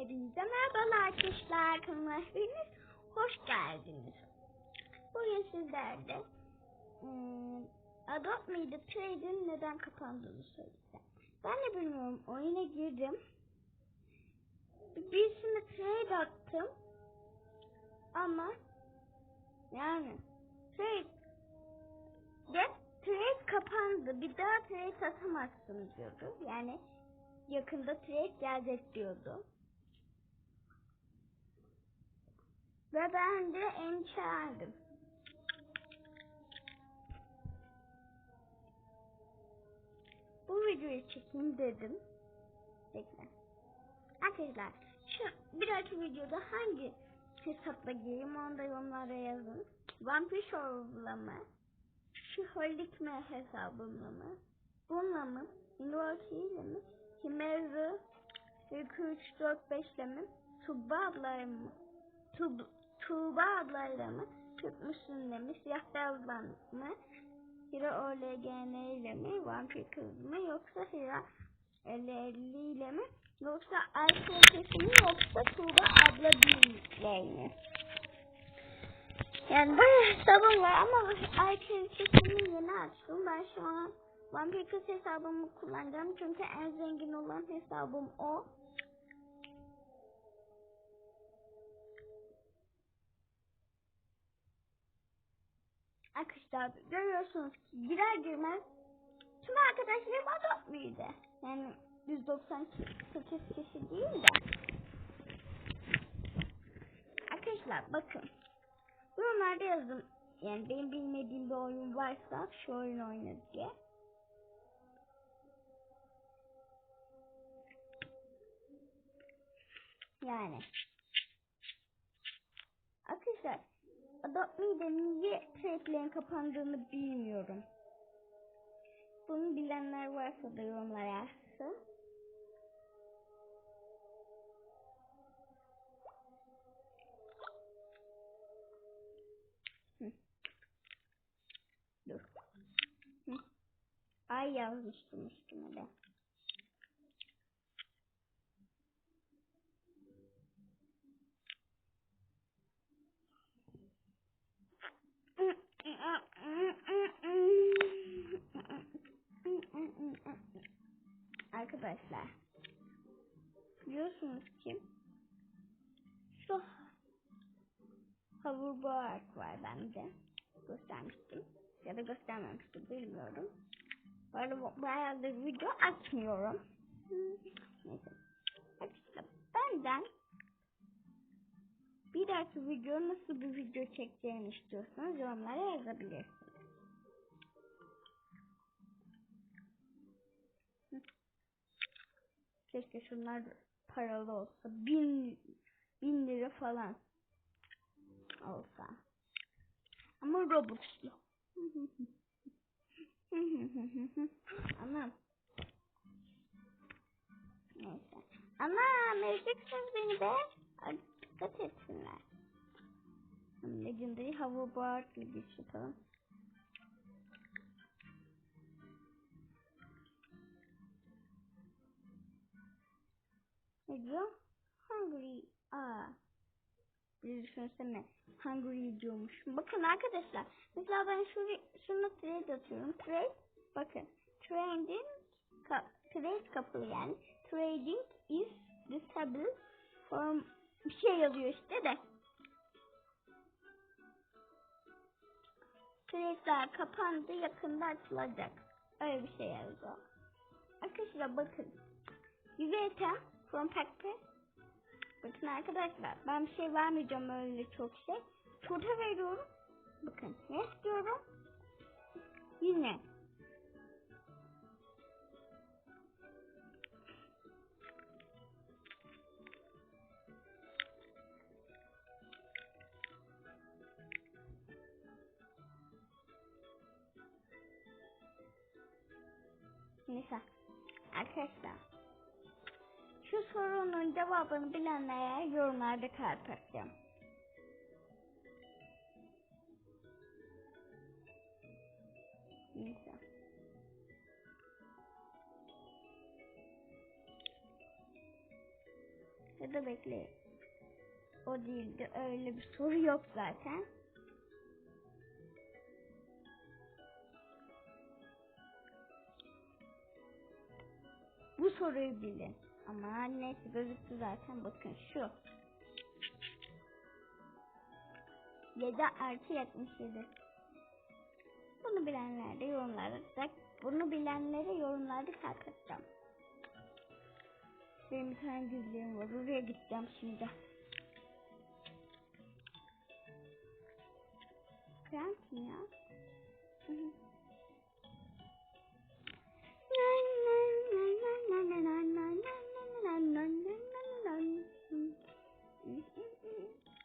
Hepinize merhabalar arkadaşlar. Kanalıma hepiniz hoş geldiniz. Bugün sizlerle ım, Adopt The Trade'in neden kapandığını söyleyeceğim. Ben de bilmiyorum. Oyuna girdim. Birisine trade attım. Ama yani trade de trade kapandı. Bir daha trade atamazsın diyordu. Yani yakında trade gelecek diyordu. Ve ben de endişelendim. Bu videoyu çekeyim dedim. Bekle. Arkadaşlar şu bir dahaki videoda hangi hesapla gireyim onu da yorumlara yazın. Vampir Show'la mı? Şu Holik mi hesabımla mı? Bununla mı? Indoors ile mi? Himeru 2 3 4 5 ile mi? Tuba ablayla mı? Tub Tuğba ablayla mı? Türk Müslüm'le mi? Siyah Beyaz'la mı? Hira OLGN ile mi? Vampir kız mı? Yoksa Hira 50 ile mi? Yoksa Ayşe Ötesi mi? Yoksa Tuğba abla ile mi? Yani bayağı hesabım var ama Ayşe Ötesi'ni yeni açtım. Ben şu an Vampir kız hesabımı kullanacağım. Çünkü en zengin olan hesabım o. Arkadaşlar görüyorsunuz ki girer girmez tüm arkadaşlarım adopt mıydı? Yani 198 kişi değil de. Arkadaşlar bakın. Yorumlarda yazın. Yani benim bilmediğim bir oyun varsa şu oyun oyna diye. Yani. Arkadaşlar Adopt Me'de niye trade'lerin kapandığını bilmiyorum. Bunu bilenler varsa da yorumlara yazsın. Dur. Ay yazmıştım üstüme de. Arkadaşlar biliyorsunuz ki şu hoverboard var bende göstermiştim göstermemiştim bilmiyorum böyle bayağıdır video açmıyorum neyse arkadaşlar benden bir dahaki video nasıl bir video çekeceğimi istiyorsanız yorumlara yazabilirsiniz. Keşke şunlar paralı olsa. Bin, bin lira falan olsa. Ama Robux'lu. Anam. Neyse. Anam ezeceksiniz beni be. Dikkat etsinler. Legendary Hoverboard bir giriş yapalım. Ne diyor? Hungry. Aa. Bir düşünsene. Hungry diyormuş. Bakın arkadaşlar. Mesela ben şunu, şunu trade atıyorum. Trade. Bakın. Trading. Ka trade kapalı yani. Trading is disabled from bir şey yazıyor işte de. Trade'ler kapandı yakında açılacak. Öyle bir şey yazıyor. Arkadaşlar bakın. Yüzeyten from pack'te. Bakın arkadaşlar ben bir şey vermeyeceğim öyle çok şey. Şurada veriyorum. Bakın ne istiyorum? Yine. Neyse. Arkadaşlar. Sorunun cevabını bilenlere yorumlarda kalp atacağım. Neyse. Ya da bekle. O değildi. Öyle bir soru yok zaten. Bu soruyu bilin. Ama neyse gözüktü zaten. Bakın şu. 7 artı 77. Bunu bilenler de yorumlarda bunu bilenlere yorumlarda kalp atacağım. Benim bir tane gizlerim var. Oraya gideceğim şimdi. Krem kim ya?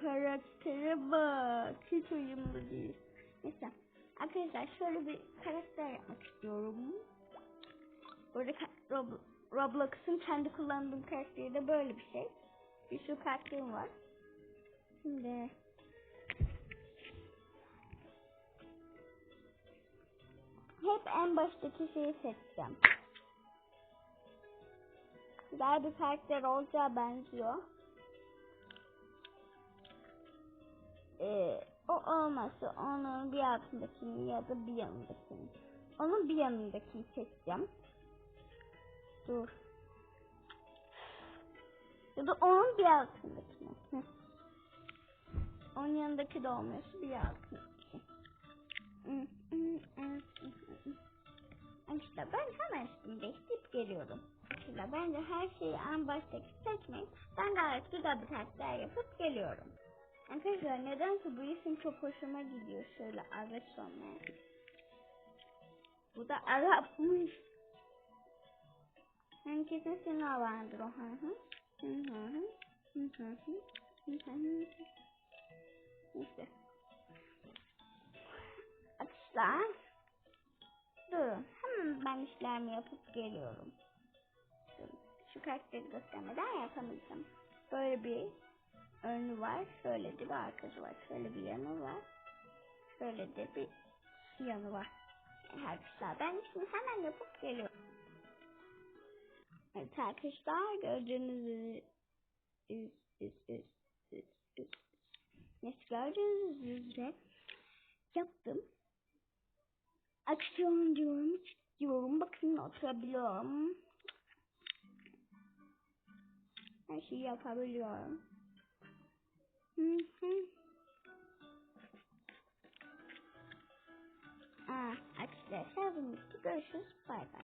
karaktere bak. Hiç uyumlu değil. Neyse. Arkadaşlar şöyle bir karakter yapmak istiyorum. Burada Rob Roblox'un kendi kullandığım karakteri de böyle bir şey. Bir sürü karakterim var. Şimdi hep en baştaki şeyi seçeceğim. Güzel bir karakter olacağı benziyor. O olmazsa onun bir altındakini ya da bir yanındakini. Onun bir yanındakini seçeceğim. Dur. Ya da onun bir altındakini. Heh. Onun yanındaki de olmuyorsa bir altındaki. İşte ben hemen şimdi isteyip geliyorum. Şöyle bence her şeyi en baştaki seçmeyin. Ben gayet güzel bir karakter yapıp geliyorum. Arkadaşlar nedense bu isim çok hoşuma gidiyor. Şöyle Arap olmaya. Bu da Arapmış. Yani kesin sınav vardır o. Hı hı. Hı hı hı. Hı hı hı. Hı hı hı. Neyse. Arkadaşlar. Durun. Hemen ben işlerimi yapıp geliyorum. Şu, karakteri göstermeden yapamayacağım. Böyle bir önü var. Şöyle de bir arkası var. Şöyle bir yanı var. Şöyle de bir yanı var. Arkadaşlar ben şimdi hemen yapıp geliyorum. Evet arkadaşlar gördüğünüz üzere gördüğünüz üzere yaptım. Aksiyon diyorum, diyorum. Bakın oturabiliyorum. Her şeyi yapabiliyorum. Hı hı. Aa, arkadaşlar bunu görüşürüz. Bay bay.